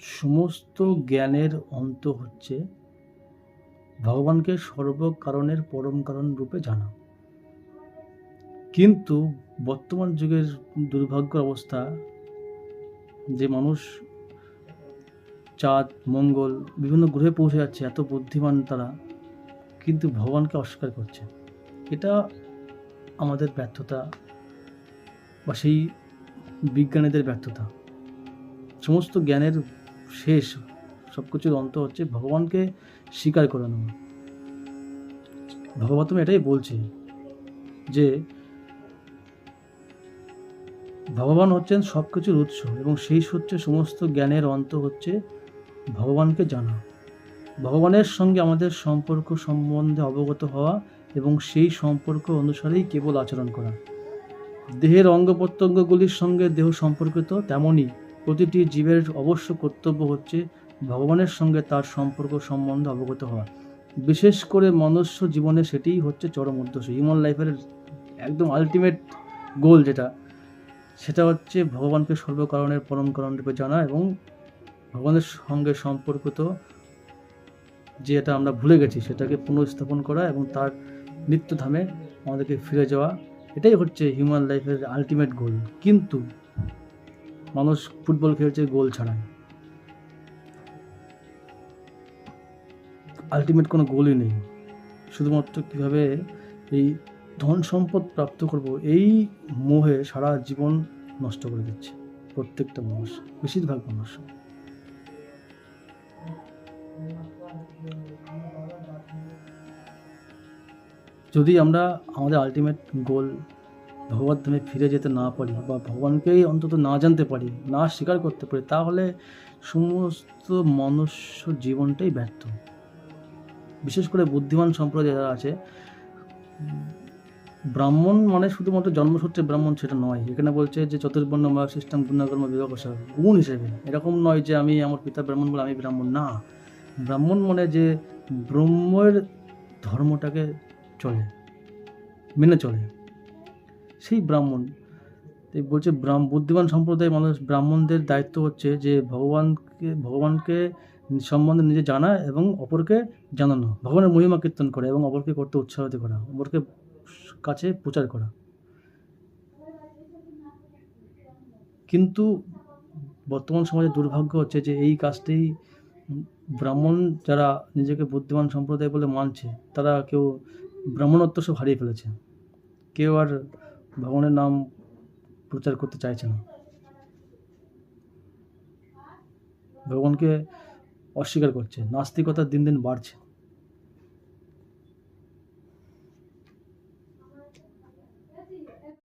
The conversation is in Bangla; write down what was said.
সমস্ত জ্ঞানের অন্ত হচ্ছে ভগবানকে সর্বকারণের পরম কারণ রূপে জানা। কিন্তু বর্তমান যুগের দুর্ভাগ্য অবস্থা, যে মানুষ চাঁদ, মঙ্গল, বিভিন্ন গ্রহে পৌঁছে যাচ্ছে, এত বুদ্ধিমান তারা, কিন্তু ভগবানকে অস্বীকার করছে। এটা আমাদের ব্যর্থতা বা সেই বিজ্ঞানীদের ব্যর্থতা। সমস্ত জ্ঞানের শেষ। সব কিছুর অন্ত হচ্ছে ভগবানকে স্বীকার করে নেওয়া। ভগবতম এটাই বলছে যে ভগবান হচ্ছেন সব কিছুর উৎস এবং সেই হচ্ছে সমস্ত জ্ঞানের অন্ত হচ্ছে ভগবানকে জানা। ভগবানের সঙ্গে আমাদের সম্পর্ক সম্বন্ধে অবগত হওয়া এবং সেই সম্পর্ক অনুসারেই কেবল আচরণ করা। দেহের অঙ্গ প্রত্যঙ্গগুলির সঙ্গে দেহ সম্পর্কিত তেমনই প্রতিটি জীবের অবশ্য কর্তব্য হচ্ছে ভগবানের সঙ্গে তার সম্পর্ক সম্বন্ধে অবগত হওয়া। বিশেষ করে মনুষ্য জীবনে সেটিই হচ্ছে চরম উদ্দেশ্য। হিউম্যান লাইফের একদম আলটিমেট গোল যেটা, সেটা হচ্ছে ভগবানকে সর্বকারণের পরম কারণ রূপে জানা এবং ভগবানের সঙ্গে সম্পর্কিত যে এটা আমরা ভুলে গেছি, সেটাকে পুনঃস্থাপন করা এবং তার নিত্যধামে আমাদেরকে ফিরে যাওয়া, এটাই হচ্ছে হিউম্যান লাইফের আলটিমেট গোল কিন্তু মানুষ ফুটবল খেলছে, গোল ছাড়াই। আলটিমেট কোনো গোলই নেই। শুধুমাত্র কীভাবে এই ধন সম্পদ প্রাপ্ত করব, এই মোহে সারা জীবন নষ্ট করে দিচ্ছে প্রত্যেকটা মানুষ, বেশিরভাগ মানুষ। যদি আমরা আমাদের আলটিমেট গোল ভগবত ধামে ফিরে যেতে না পারি বা ভগবানকেই অন্তত না জানতে পারি, না স্বীকার করতে পারি, তাহলে সমস্ত মনুষ্য জীবনটাই ব্যর্থ। বিশেষ করে বুদ্ধিমান সম্প্রদায় যারা আছে, ব্রাহ্মণ মানে শুধুমাত্র জন্মসূত্রে ব্রাহ্মণ সেটা নয়। এখানে বলছে যে চতুর্বর্ণ ময় সিস্টেম গুণকর্ম বিভাগ গুণ হিসেবে। এরকম নয় যে আমি আমার পিতা ব্রাহ্মণ বলে আমি ব্রাহ্মণ, না। ব্রাহ্মণ মানে যে ব্রহ্মের ধর্মটাকে চলে, মেনে চলে। সেই ব্রাহ্মণ। বলছে বুদ্ধিমান সম্প্রদায়ের মানুষ ব্রাহ্মণদের দায়িত্ব হচ্ছে যে ভগবানকে ভগবানকে সম্বন্ধে নিজে জানা এবং অপরকে জানানো। ভগবানের মহিমা কীর্তন করা এবং অপরকে করতে উৎসাহিত করা, অপরকে কাছে প্রচার করা। কিন্তু বর্তমান সমাজে দুর্ভাগ্য হচ্ছে যে এই কাজটি ব্রাহ্মণ যারা নিজেকে বুদ্ধিমান সম্প্রদায় বলে মানছে, তারা কেউ ব্রাহ্মণত্ব সব হারিয়ে ফেলেছে। কেউ আর ভগবানের নাম প্রচার করতে চাইছে না। ভগবানকে অস্বীকার করছে। নাস্তিকতা দিন দিন বাড়ছে।